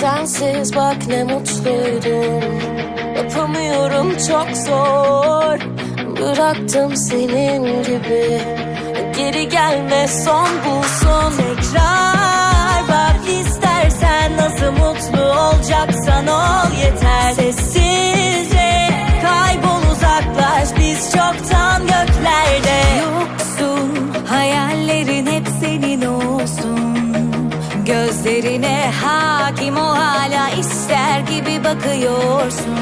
Sensiz bak ne mutluydum. Yapamıyorum çok zor. Bıraktım senin gibi. Geri gelme son bulsun Tekrar bak istersen Nasıl mutlu olacaksan ol yeter. Sessizce Gözlerine hakim ol hala ister gibi bakıyorsun.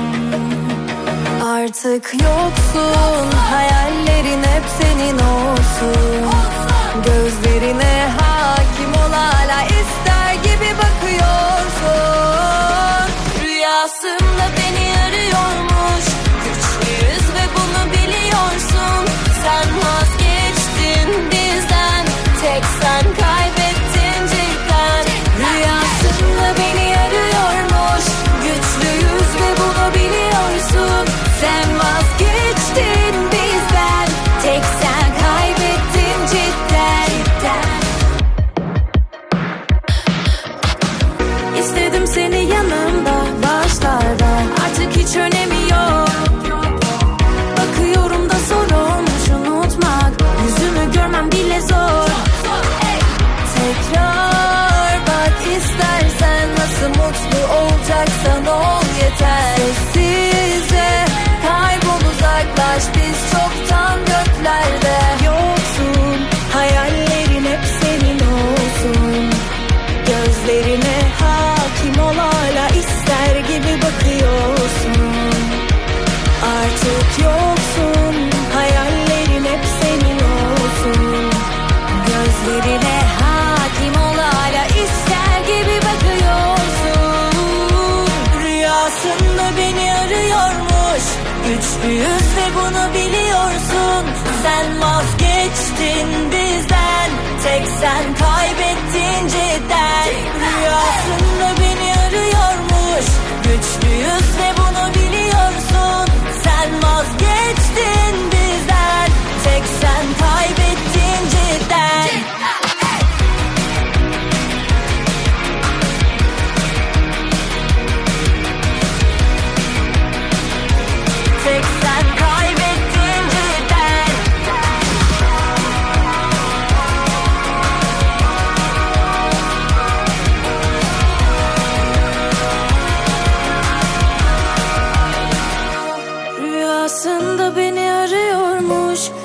Artık yoksun Hayallerin hep senin olsun. Gözlerine hakim ol hala ister gibi bakıyorsun. Rüyasında beni arıyormuş Güçlüyüz seni yanımda başlarda. Artık hiç önemi yok. Bakıyorum da zor olmuş unutmak. Yüzümü görmem bile zor. Tekrar bak istersen Nasıl mutlu olacaksan ol yeter gibi bakıyorsun. Artık yoksun hayallerin hep senin olsun. Gözlerine hakim ol ister gibi bakıyorsun. Rüyasında beni arıyormuş Güçlüyüz ve bunu biliyorsun. Sen vazgeçtin bizden Tek sen kaybettin